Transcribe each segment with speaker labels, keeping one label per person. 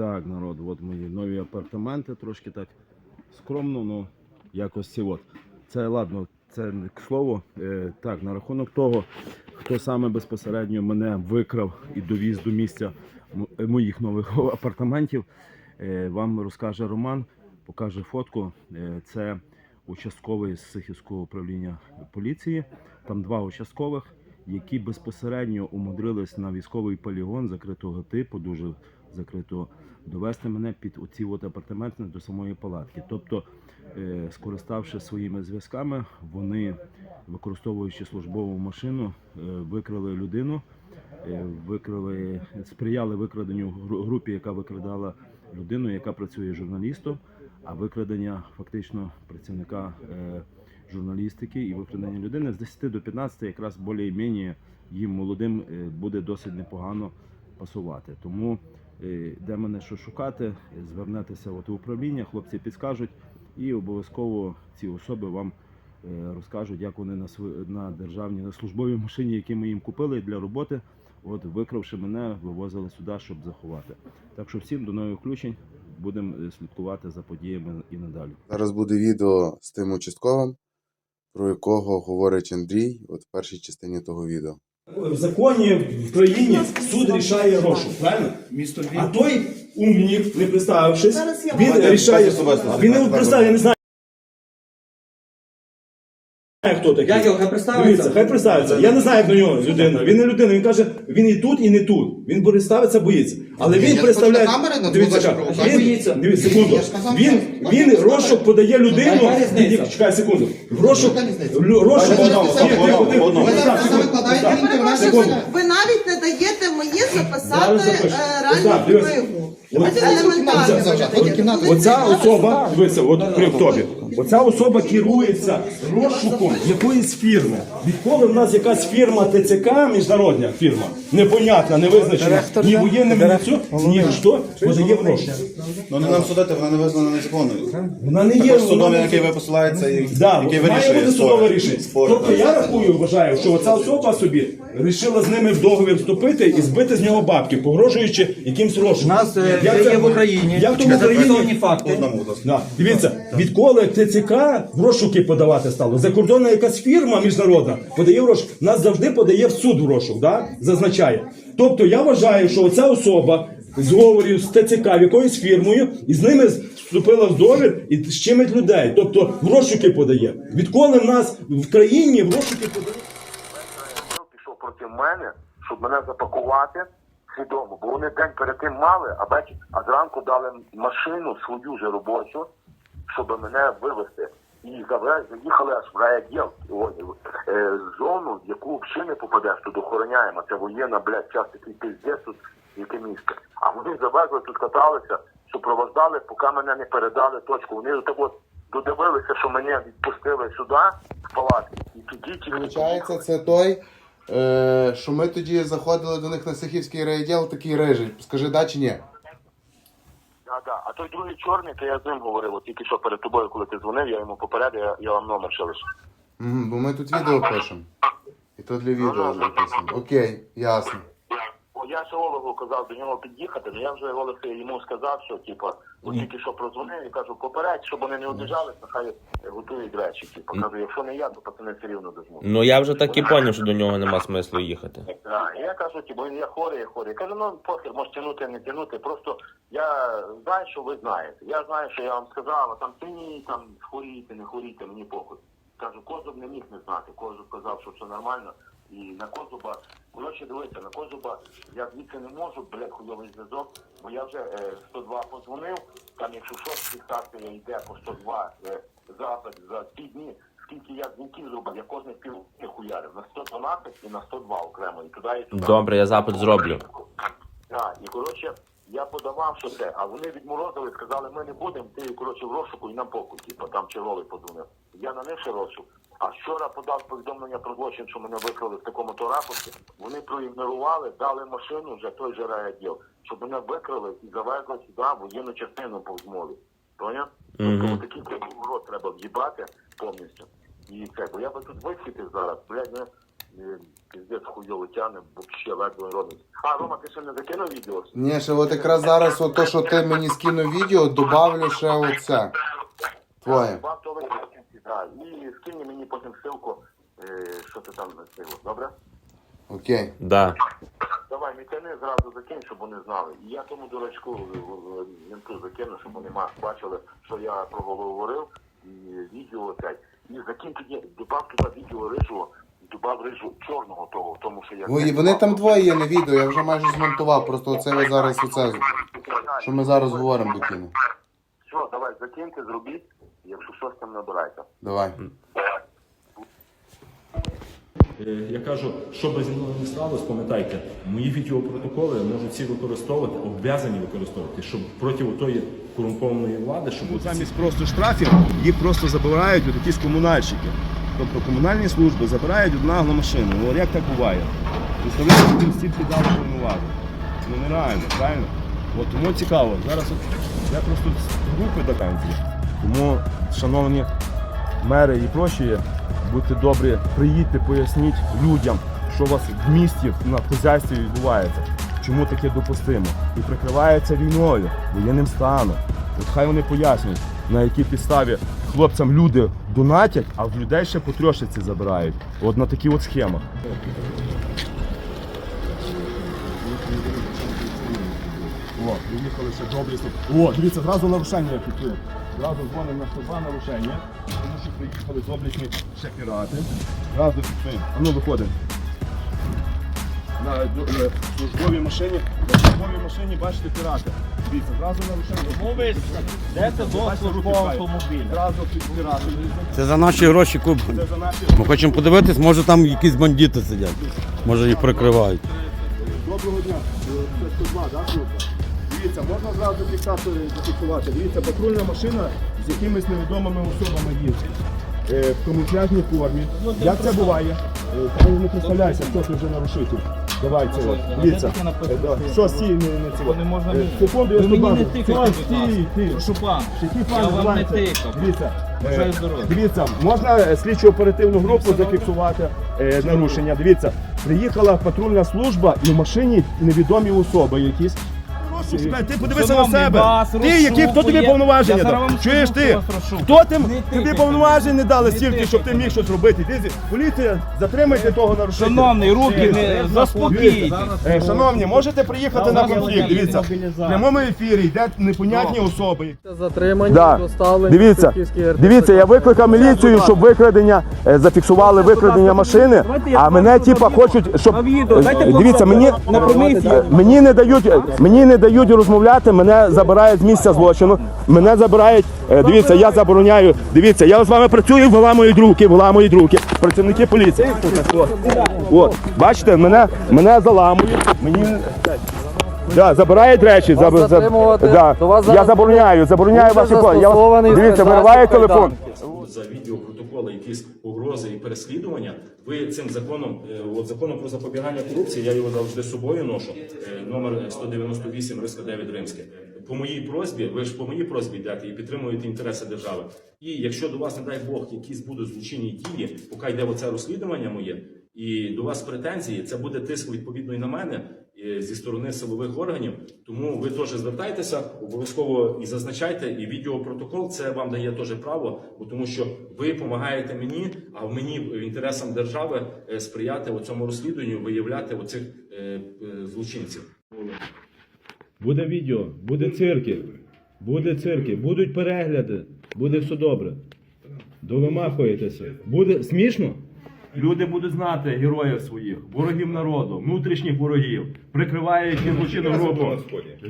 Speaker 1: Так, народ, от мої нові апартаменти, трошки так скромно, ну якось ці от. Це ладно, це к слову. Е, так, на рахунок того, хто саме безпосередньо мене викрав і довіз до місця моїх нових апартаментів, е, вам розкаже Роман, покаже фотку. Е, це участковий з Сихівського управління поліції. Там два участкових, які безпосередньо умудрились на військовий полігон закритого типу, дуже закритого, довести мене під оці от апартаменти до самої палатки. Тобто, е, скориставши своїми зв'язками, вони, використовуючи службову машину, е, викрали людину, е, викрали, сприяли викраденню групі, яка викрадала людину, яка працює журналістом, а викрадення фактично працівника журналістики і викрадення людини з 10 до 15 якраз більш-менш їм молодим буде досить непогано пасувати. Тому де мене що шукати, е, звернетеся от у управління, хлопці підскажуть, і обов'язково ці особи вам е, розкажуть, як вони на на державній на службовій машині, які ми їм купили для роботи. От викравши мене, вивозили сюди, щоб заховати. Так що всім до нових включень будемо е, слідкувати за подіями і надалі.
Speaker 2: Зараз буде відео з тим участковим, про якого говорить Андрій, от в першій частині того відео.
Speaker 3: В законі в країні суд рішає розшук, правильно?
Speaker 4: Місто
Speaker 3: А той умник, не представившись,
Speaker 5: Зараз я
Speaker 3: він рішає.
Speaker 4: Особисто
Speaker 3: Він не представив, я не знаю. Хто такий?
Speaker 6: Як його хай представиться?
Speaker 3: Дивіться, хай представиться. Я не знаю, як до нього людина. Він не людина, він каже, він і тут, і не тут. Він представиться, боїться. Але
Speaker 4: Ні,
Speaker 3: він представляє.
Speaker 4: ж камери на
Speaker 3: Дивіться,
Speaker 4: двох
Speaker 3: як,
Speaker 4: провокацій.
Speaker 3: він,
Speaker 6: Боїться.
Speaker 3: дивіться, секунду.
Speaker 4: Я ж сказав,
Speaker 3: Він,
Speaker 4: що-
Speaker 3: він розшук подає людину.
Speaker 6: яка різниця?
Speaker 3: Ні, Чекай секунду. Розшук,
Speaker 4: Яка різниця?
Speaker 3: лю- розшук.
Speaker 4: Ви можете
Speaker 3: Тихо,
Speaker 4: одного,
Speaker 3: тихо.
Speaker 4: одного. Ви зараз
Speaker 3: секунду,
Speaker 4: викладаєте
Speaker 5: Ви навіть не даєте мені записати
Speaker 3: запишу.
Speaker 5: е, ранню
Speaker 3: дивись.
Speaker 5: книгу.
Speaker 3: От-
Speaker 5: Це елементарно.
Speaker 3: Оця особа, дивися, от при тобі, оця особа керується розшуком якоїсь фірми. Відколи в нас якась фірма ТЦК, міжнародна фірма, непонятна, не визначена, ні воєнним, ні цю, ні що, подає в розшук.
Speaker 4: Ну не нам судити, вона не визнана незаконною.
Speaker 3: Вона не є
Speaker 4: Також судом,
Speaker 3: вона
Speaker 4: який ви посилаєтеся, і
Speaker 3: Да,
Speaker 4: який
Speaker 3: має
Speaker 4: вирішує
Speaker 3: бути судове
Speaker 4: спори.
Speaker 3: рішення.
Speaker 4: Спори,
Speaker 3: Тобто
Speaker 4: так.
Speaker 3: я рахую, вважаю, що оця особа собі вирішила з ними в договір вступити і збити з нього бабки, погрожуючи якимсь розшуком.
Speaker 6: У нас е,
Speaker 3: Як
Speaker 6: це
Speaker 3: це-
Speaker 6: є в Україні.
Speaker 3: Як в Україні?
Speaker 6: зафіксовані факти.
Speaker 4: Одному, будь ласка.
Speaker 3: Да. Дивіться, відколи ТЦК розшуки подавати стало. Закордонна якась фірма міжнародна подає в розшук. Нас завжди подає в суд в розшук, да? зазначає. Тобто я вважаю, що оця особа зговорів з ТЦК якоюсь фірмою і з ними вступила в договір і щемить людей. Тобто в розшуки подає. Відколи в нас в країні в розшуки подає.
Speaker 7: пішов проти мене, щоб мене запакувати свідомо, бо вони день перед тим мали, а бач, а зранку дали машину свою же робочу, щоб мене вивезти. І заїхали аж в райвідділ, о, е, зону, в яку взагалі не попадеш, тут охороняємо. Це воєнна, блядь, час такий пиздець тут, яке місце. А вони завезли, тут каталися, супроводжали, поки мене не передали точку. Вони от, от додивилися, що мене відпустили сюди, в палатки, і тоді тільки
Speaker 2: Получається, це той, е, що ми тоді заходили до них на Сихівський райділ, такий рижий. Скажи, да чи ні?
Speaker 7: Да, да. А той другий чорний, то я з ним говорив, от тільки що перед тобою, коли ти дзвонив, я йому попередив, я, я вам номер ще лише.
Speaker 2: Угу, бо ми тут відео пишемо. І то для відео записано. Окей, ясно.
Speaker 7: О, я ще Олегу казав до нього під'їхати, але я вже Олег йому сказав, що типу, от тільки що прозвонив і кажу, попередь, щоб вони не обіжались, нехай готують речі. Типу, кажу, якщо не я, то пацани все рівно дожмуть.
Speaker 8: Ну я вже так і поняв, що до нього нема смислу їхати.
Speaker 7: І я кажу, типу, я хворий, я хворий. Я кажу, ну похер, може тягнути, не тягнути. Просто я знаю, що ви знаєте. Я знаю, що я вам сказав, а там ти ні, там хворієте, не хворієте, мені похуй. Кажу, Козуб не міг не знати. Козуб казав, що все нормально. І на Козуба, коротше, дивіться, на Козуба я звідси не можу, блядь, хуйовий зв'язок, бо я вже е, 102 подзвонив, там якщо щось фіксація йде по 102 е, запит за ті дні, скільки я дзвінків зробив, я кожних пів не хуярив, на 112 і на 102 окремо, і туди і туди.
Speaker 8: Добре, я запит зроблю.
Speaker 7: Так, і коротше, я подавав, що це, а вони відморозили, сказали, ми не будемо, ти коротше в розшуку і нам покуй, типу, там черговий подзвонив. Я на них ще розшук. А вчора подав повідомлення про злочин, що мене викрали в такому то рапорті. Вони проігнорували, дали машину вже той же райвідділ, щоб мене викрали і завезли сюди воєнну частину по змові. Поняв?
Speaker 8: Мгм.
Speaker 7: Тобто такий рот треба в'їбати повністю. І це, бо я би тут висвітив зараз, блядь, ну, е, піздець хуйово тяне, бо ще ледве робить. А, Рома, ти ще не закинув відео?
Speaker 2: Ні, ще от якраз зараз от то, що ти мені скинув відео, добавлю ще оце. Твоє.
Speaker 7: Так. І скинь мені потім ссылку, е, що ти там насилив, добре?
Speaker 2: Окей.
Speaker 9: Да.
Speaker 7: Давай, не тяни зразу закинь, щоб вони знали. І я тому дурачку е, в менту закину, щоб вони бачили, що я про голову говорив, і відео цей. І закинь тоді, добав туди відео рижу, добав рижу чорного того, тому що я...
Speaker 2: Ой, вони там двоє є на відео, я вже майже змонтував, просто оце ви зараз оце, що ми зараз говоримо докину.
Speaker 7: Все, давай, закиньте, зробіть, якщо щось там набирайте.
Speaker 2: Давай.
Speaker 10: Е, Я кажу, що би зі мною не сталося, пам'ятайте, мої відеопротоколи можуть всі використовувати, обов'язані використовувати, щоб проти тої корумпованої влади, щоб
Speaker 3: Замість просто штрафів їх просто забирають якісь комунальщики. Тобто комунальні служби забирають одна нагло машину. Ну, як так буває? Представляєте, їм стільки дали повноважень. Ну нереально, правильно? От тому цікаво. Зараз от я просто з групи до пенсії. Тому, шановні мери і прочі, будьте добрі, приїдьте, поясніть людям, що у вас в місті на хазяйстві відбувається, чому таке допустимо. І прикривається війною, воєнним станом. От хай вони пояснюють, на якій підставі хлопцям люди донатять, а в людей ще по трьошиці забирають. От на таких от схемах. О, приїхали ще добрі. слуг- О, дивіться, зразу нарушення я фіксую. Зразу дзвонимо на 102 нарушення, тому що приїхали доблесні ще пірати. Зразу фіксуємо. А ну виходимо. На е, службовій машині, на службовій машині бачите пірати. Дивіться, зразу нарушення. Де це до службового автомобіля? Зразу пірати.
Speaker 6: Це за наші гроші куплені.
Speaker 3: Це за наші
Speaker 6: Ми хочемо подивитись, може там якісь бандити сидять. Може їх прикривають.
Speaker 3: Доброго дня. Е, Це 102, да, служба? Дивіться, можна зразу фіксатори зафіксувати. Дивіться, патрульна машина з якимись невідомими особами їздить. Е, В камуфляжній формі. Як це буває? Е, Та не представляйся, хто ти вже нарушитель. Давай от. Дивіться. Е, да. Що стій, не, не цього. Не можна Секунду, я
Speaker 1: Ви мені не тикайте,
Speaker 3: Що,
Speaker 1: будь ласка.
Speaker 3: стій, ти.
Speaker 1: Прошу пан,
Speaker 3: Який
Speaker 1: я вам не
Speaker 3: називається?
Speaker 1: тикав.
Speaker 3: Дивіться,
Speaker 1: Бажаю
Speaker 3: е,
Speaker 1: здоров'я.
Speaker 3: дивіться, можна е, слідчу оперативну групу зафіксувати е, нарушення. Дивіться, приїхала патрульна служба і в машині невідомі особи якісь. Ти подивися на
Speaker 1: Шановний,
Speaker 3: себе.
Speaker 1: вас
Speaker 3: Ти які, хто тобі
Speaker 1: розшукує.
Speaker 3: повноваження
Speaker 1: Я зараз
Speaker 3: дав?
Speaker 1: вам
Speaker 3: Чуєш
Speaker 1: скажу,
Speaker 3: ти?
Speaker 1: хто вас розшукує.
Speaker 3: Хто ти?
Speaker 1: Не
Speaker 3: Тобі
Speaker 1: тикайте
Speaker 3: повноважень не дали
Speaker 1: Не
Speaker 3: стільки, щоб ти
Speaker 1: тикайте
Speaker 3: міг щось робити. Ти, поліція, затримайте того нарушителя.
Speaker 1: Шановний, руки не
Speaker 3: Дивіться. Е, Шановні, можете приїхати на конфлікт. Дивіться, в прямому ефірі йде непонятні особи. Да.
Speaker 11: доставлені
Speaker 3: Дивіться, дивіться, я викликав міліцію, щоб викрадення е, зафіксували викрадення машини. А мене типа хочуть, щоб Е, дивіться, мені е, мені не дають, мені не дають розмовляти. Мене забирають з місця злочину. Мене забирають. е, Дивіться, я забороняю. Дивіться, я з вами працюю, виламують руки, виламують руки. Працівники поліції. От, от. бачите, мене мене заламують. Мені Да, забирають речі, заб- заб-
Speaker 11: затримувати?
Speaker 3: да.
Speaker 11: Вас
Speaker 3: Я
Speaker 11: зараз
Speaker 3: забороняю, забороняю
Speaker 11: буде
Speaker 3: ваші я
Speaker 11: застосований
Speaker 3: Дивіться, вириває телефон.
Speaker 10: за відеопротоколи, якісь погрози і переслідування, ви цим законом, е, от законом про запобігання корупції, я його завжди з собою ношу, е, номер 198 риска 9 римське. По моїй просьбі, ви ж по моїй просьбі йдете і підтримуєте інтереси держави. І якщо до вас, не дай Бог, якісь будуть злочинні дії, поки йде оце розслідування моє, і до вас претензії, це буде тиск відповідно і на мене зі сторони силових органів. Тому ви теж звертайтеся, обов'язково і зазначайте, і відеопротокол це вам дає теж право, бо тому що ви допомагаєте мені, а в мені інтересам держави е, сприяти цьому розслідуванню, виявляти оцих е, е, злочинців. Буде відео, буде цирки, буде цирки, будуть перегляди, буде все добре. Довимахуєтеся. Буде смішно? Люди будуть знати героїв своїх, ворогів народу, внутрішніх ворогів, прикривають злочинну групу.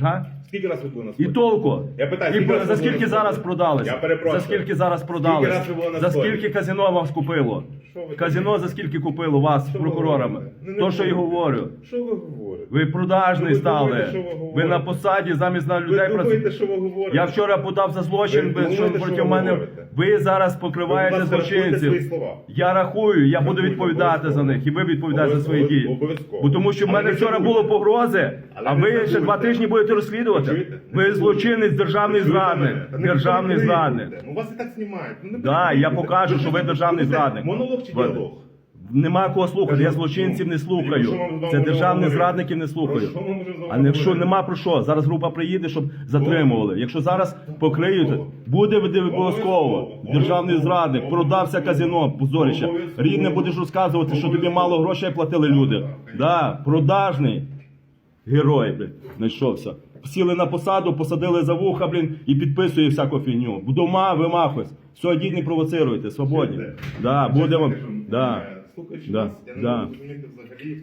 Speaker 10: Га?
Speaker 12: Скільки раз ви були на
Speaker 10: І
Speaker 12: сході?
Speaker 10: толку.
Speaker 12: Я питаю,
Speaker 10: І
Speaker 12: скільки раз
Speaker 10: за
Speaker 12: були
Speaker 10: скільки
Speaker 12: на
Speaker 10: зараз
Speaker 12: сході?
Speaker 10: продались?
Speaker 12: Я перепрошую.
Speaker 10: За скільки зараз продались?
Speaker 12: раз ви були на
Speaker 10: За
Speaker 12: сході?
Speaker 10: скільки казино вам скупило?
Speaker 12: Що ви
Speaker 10: Казино за скільки купило вас
Speaker 12: Що ви
Speaker 10: прокурорами?
Speaker 12: говорите? Ну, не
Speaker 10: То, що і
Speaker 12: говорите.
Speaker 10: говорю.
Speaker 12: Що ви говорите?
Speaker 10: Ви продажний
Speaker 12: Ну, ви
Speaker 10: стали.
Speaker 12: думаєте, що ви
Speaker 10: Ви на посаді замість на
Speaker 12: Ви
Speaker 10: людей
Speaker 12: думаєте,
Speaker 10: працюєте.
Speaker 12: що ви говорите?
Speaker 10: Я вчора подав за злочин,
Speaker 12: Ви
Speaker 10: ви, що
Speaker 12: думаєте,
Speaker 10: проти
Speaker 12: що ви
Speaker 10: мене.
Speaker 12: говорите?
Speaker 10: Ви зараз покриваєте
Speaker 12: ласка, рахуйте свої
Speaker 10: злочинців.
Speaker 12: слова.
Speaker 10: Я рахую, я буду
Speaker 12: Рахуйте,
Speaker 10: відповідати за них, і ви відповідаєте за свої дії.
Speaker 12: Обов'язково.
Speaker 10: Бо тому що в
Speaker 12: Але
Speaker 10: мене
Speaker 12: не
Speaker 10: вчора
Speaker 12: забудьте.
Speaker 10: було погрози,
Speaker 12: Але
Speaker 10: а
Speaker 12: не
Speaker 10: ви ще
Speaker 12: забудьте.
Speaker 10: два тижні будете
Speaker 12: Ви
Speaker 10: злочинець, державний зрадник. Державний зрадник.
Speaker 12: Ну вас і так знімають. Ну, не
Speaker 10: Да, я покажу, що ви державний зрадник.
Speaker 12: Монолог чи діалог?
Speaker 3: Нема кого слухати. Я злочинців не слухаю. Це державних зрадників не слухаю. А не що нема про що. Зараз група приїде, щоб затримували. Якщо зараз покриють, буде обов'язково. Державний зрадник, продався казино, позорище. Рідне будеш розказувати, що тобі мало грошей платили люди. Да, продажний герой, блін, знайшовся. Сіли на посаду, посадили за вуха, блін, і підписує всяку фігню. Дома вимахусь. Все, йдіть, не провоцируйте, свободні. Да, будемо. Да.
Speaker 10: Слухаючи
Speaker 3: Да,
Speaker 10: вас, я не
Speaker 3: да.
Speaker 10: можу зрозуміти взагалі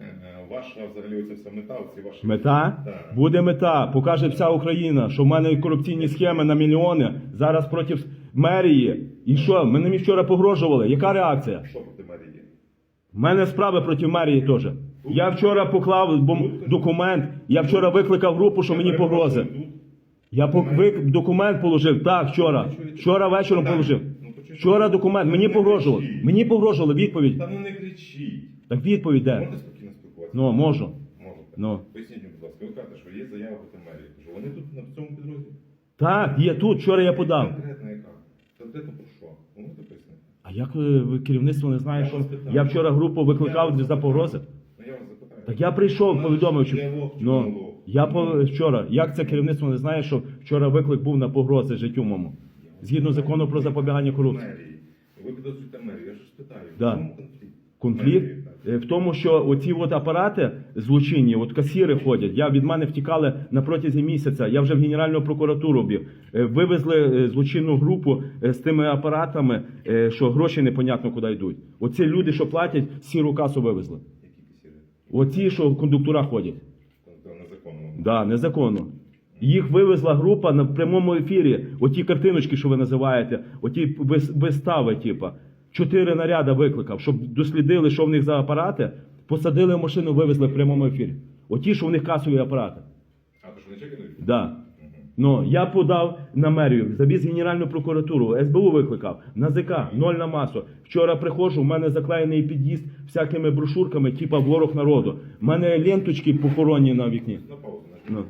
Speaker 10: е, ваша взагалі оця вся мета, оці ваші
Speaker 3: Мета?
Speaker 10: Да.
Speaker 3: Буде мета. Покаже вся Україна, що в мене корупційні схеми на мільйони зараз проти мерії. І що? Мене мені вчора погрожували. Яка реакція?
Speaker 10: Що проти Марії?
Speaker 3: У мене справи проти мерії теж. Я вчора поклав документ, я вчора викликав групу, що мені погрози. Я вик- документ положив, так, вчора. Вчора вечором положив. Вчора документ, мені погрожували. Мені погрожували, відповідь.
Speaker 10: Та ну не кричіть.
Speaker 3: Так відповідь де?
Speaker 10: Можете спокійно спілкуватися?
Speaker 3: Ну, можу.
Speaker 10: Можете.
Speaker 3: Ну.
Speaker 10: Поясніть, будь ласка, ви кажете, що є заява проти Марії. Що вони тут на цьому підрозділі?
Speaker 3: Так, є тут, вчора я подав.
Speaker 10: Конкретно яка? Конкретно про що? Ви можете пояснити?
Speaker 3: А як е, ви- керівництво не знає, що я вчора групу викликав за погрози?
Speaker 10: Ну я вас запитаю.
Speaker 3: Так я прийшов, повідомив, що ну я по вчора. Як це керівництво не знає, що вчора виклик був на погрози життю моєму? Згідно закону про запобігання корупції.
Speaker 10: Ви підозрюєте мерію, я ж спитаю.
Speaker 3: Да.
Speaker 10: Конфлікт?
Speaker 3: В тому, що оці от апарати злочинні, от касіри ходять. Я від мене втікали на протязі місяця. Я вже в Генеральну прокуратуру біг. Е, Вивезли е, злочинну групу е, з тими апаратами, що гроші непонятно куди йдуть. Оці люди, що платять, сіру касу вивезли. Оці, що кондуктора ходять.
Speaker 10: Незаконно.
Speaker 3: Да, незаконно. Їх вивезла група на прямому ефірі. Оті картиночки, що ви називаєте, оті вистави, типа. Чотири наряда викликав, щоб дослідили, що в них за апарати, посадили в машину, вивезли в прямому ефірі. Оті, що в них касові апарати.
Speaker 10: А то що вони чекають?
Speaker 3: Да. Ну, я подав на мерію, завіз Генеральну прокуратуру, СБУ викликав, на ЗК, ноль на масу. Вчора приходжу, в мене заклеєний під'їзд всякими брошурками, типа ворог народу. У мене ленточки похоронні на вікні.
Speaker 10: На паузу.
Speaker 3: Ну.